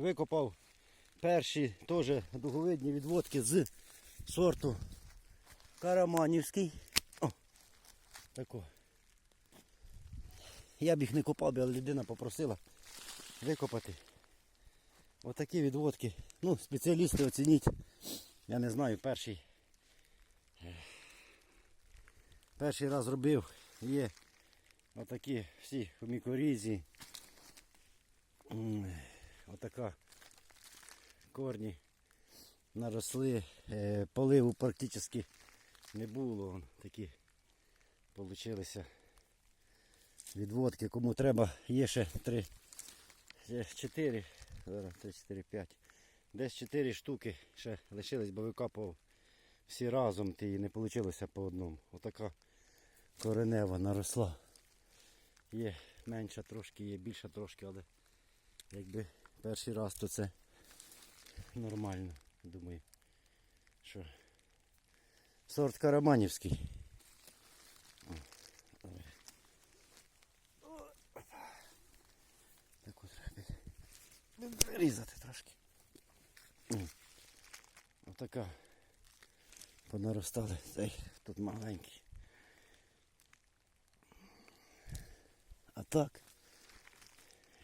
викопав перші теж дуговидні відводки з сорту Караманівський. О, тако. Я б їх не копав, але людина попросила викопати. Отакі відводки. Ну, спеціалісти оцініть. Я не знаю, перший. Перший раз робив. Є отакі всі в мікорізі. Отака корні наросли. Е, Поливу практично не було. Вон такі получилися відводки. Кому треба, є ще три, є чотири, зараз три, чотири, п'ять. Десь чотири штуки ще лишились, бо викапував всі разом, і не вийшло по одному. Отака коренева наросла. Є менша трошки, є більша трошки, але якби перший раз, то це нормально, думаю. Що сорт Караманівський. Так от треба різати трошки. Отака понаростали. Цей тут маленький. А так,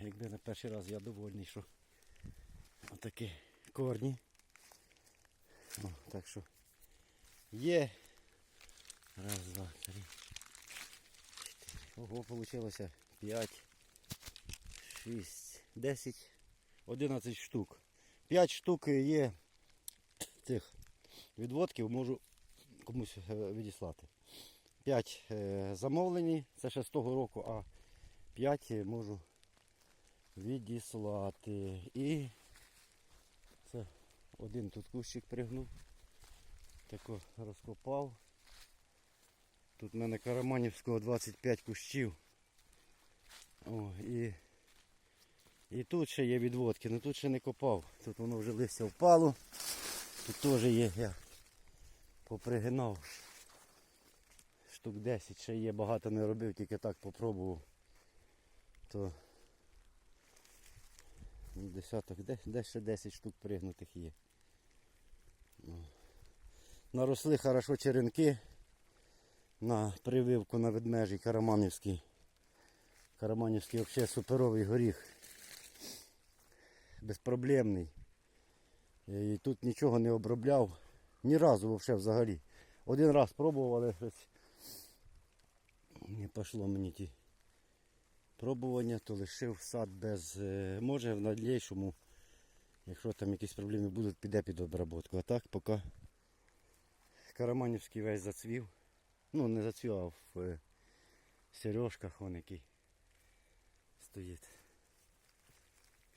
якби на перший раз я довольний, що отакі корні. О, так що є. Раз, два, три. Ого, вийшло 5, 6, 10, 11 штук. 5 штук є цих відводків, можу комусь е, відіслати. 5 замовлені, це ще з того року, а 5 можу відіслати. І це один тут кущик пригнув. Тако розкопав. Тут в мене Караманівського 25 кущів. О, і, і тут ще є відводки, але тут ще не копав. Тут воно вже листя впало. Тут теж є, я попригинав. Штук 10 ще є, багато не робив, тільки так попробував. То ну, десяток, де, де ще 10 штук пригнутих є. Ну. Наросли хорошо черенки на прививку на ведмежий Караманівський. Караманівський взагалі суперовий горіх. Безпроблемний. І тут нічого не обробляв. Ні разу взагалі. Один раз пробував, але щось не пішло мені ті пробування, то лишив сад без. е, Може в надійшому, якщо там якісь проблеми будуть, піде під обработку. А так поки Караманівський весь зацвів. Ну не зацвів, а в е, сережках вон який стоїть.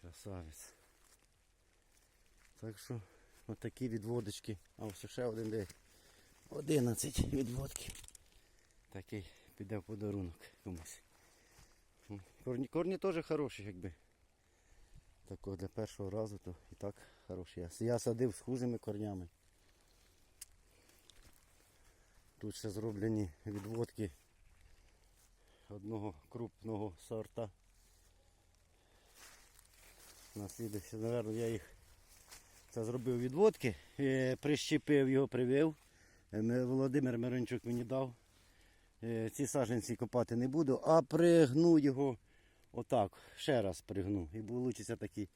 Красавець. Так що отакі відводочки. А ось ще один де 11 відводків. Такий піде в подарунок комусь. Корні, корні теж хороші, якби. Тако для першого разу, то і так хороші. Я, я садив з хужими корнями. Тут ще зроблені відводки одного крупного сорта. Наслідуючи, мабуть, я їх це зробив відводки, е, прищепив його, привив. Е, Володимир Мирончук мені дав. Е, Ці саженці копати не буду, а пригну його отак, ще раз пригну. І вийде такий.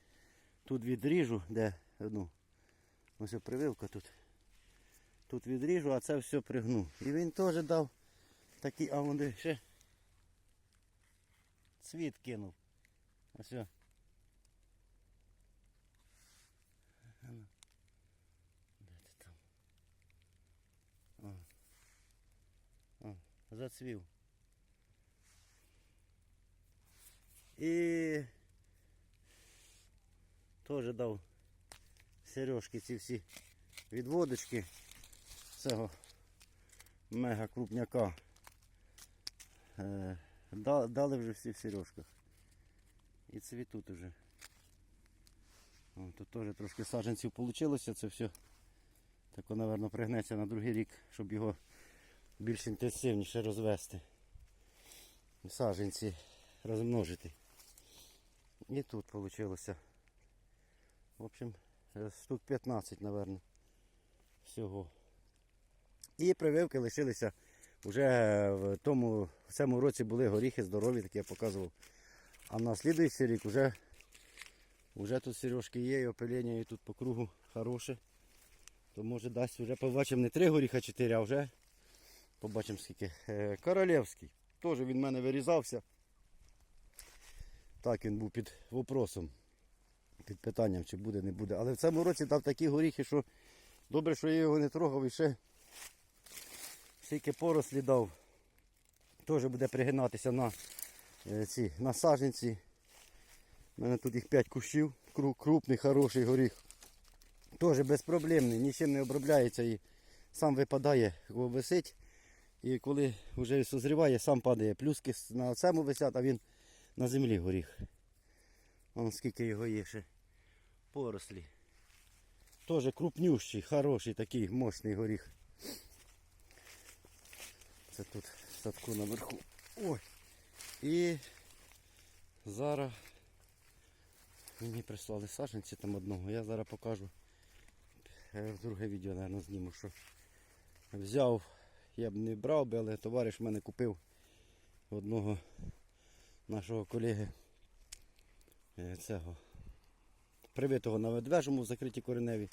Тут відріжу, де ну, ось прививка тут. Тут відріжу, а це все пригну. І він теж дав такий, а вони ще цвіт кинув. Ось. о. Ану. Де ти там? О. О, зацвів. І теж дав сережки ці всі відводочки цього мега крупняка. Е, дали вже всі в сережках. І цвітуть уже. Тут теж трошки саджанців вийшло, це все. Так, напевно, пригнеться на другий рік, щоб його більш інтенсивніше розвести. І Саджанці розмножити. І тут вийшло В общем, е, штук 15, напевно, всього. І прививки лишилися. Вже в тому в цьому році були горіхи здорові, такі я показував. А на слідуючий рік вже, вже тут сережки є, і опилення і тут по кругу хороше. То може дасть вже побачимо не три горіха, чотири, а вже побачимо скільки. Е, Королевський. Теж він в мене вирізався. Так, він був під вопросом, під питанням, чи буде, не буде. Але в цьому році дав такі горіхи, що добре, що я його не трогав і ще скільки порослі дав. Теж буде пригинатися на е, ці на саженці. У мене тут їх 5 кущів, крупний, хороший горіх. Теж безпроблемний, нічим не обробляється і сам випадає, висить. І коли вже созріває, сам падає. Плюски на цьому висять, а він на землі горіх. Вон скільки його є ще порослі. Теж крупнющий, хороший такий мощний горіх. Це тут садку наверху. Ой. І зараз мені прислали саженці там одного. Я зараз покажу. Е, друге відео, мабуть, зніму, що взяв, я б не брав би, але товариш в мене купив одного нашого колеги е, цього привитого на ведвежому в закритій кореневі.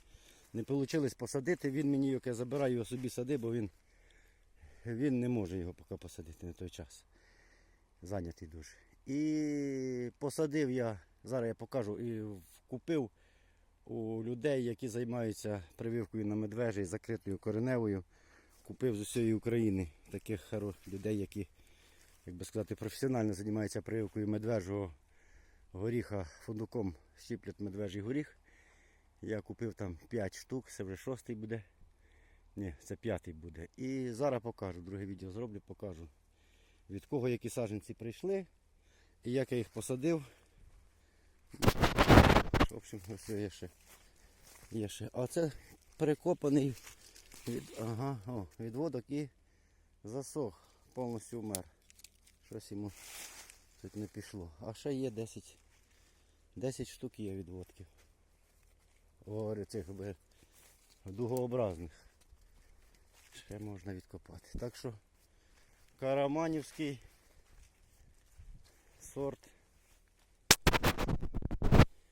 Не вийшло посадити, він мені яке забирає його собі сади, бо він, він не може його поки посадити на той час. Зайнятий дуже. І посадив я, зараз я покажу, і купив у людей, які займаються прививкою на медвежі закритою кореневою. Купив з усієї України таких хоро- людей, які, як би сказати, професіонально займаються прививкою медвежого горіха фундуком щіплять медвежий горіх. Я купив там 5 штук, це вже шостий буде. Ні, це п'ятий буде. І зараз покажу, друге відео зроблю, покажу. Від кого які саджанці прийшли і як я їх посадив. В общем, є ще. Є ще. А це перекопаний від, ага, о, відводок і засох, повністю вмер. Щось йому тут не пішло. А ще є 10, 10 штук є відводків. Говорю, цих дугообразних. Ще можна відкопати. Так що Караманівський сорт.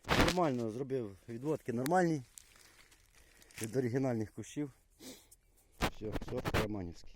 Нормально зробив відводки нормальні від оригінальних кущів. Все, все, Караманівський.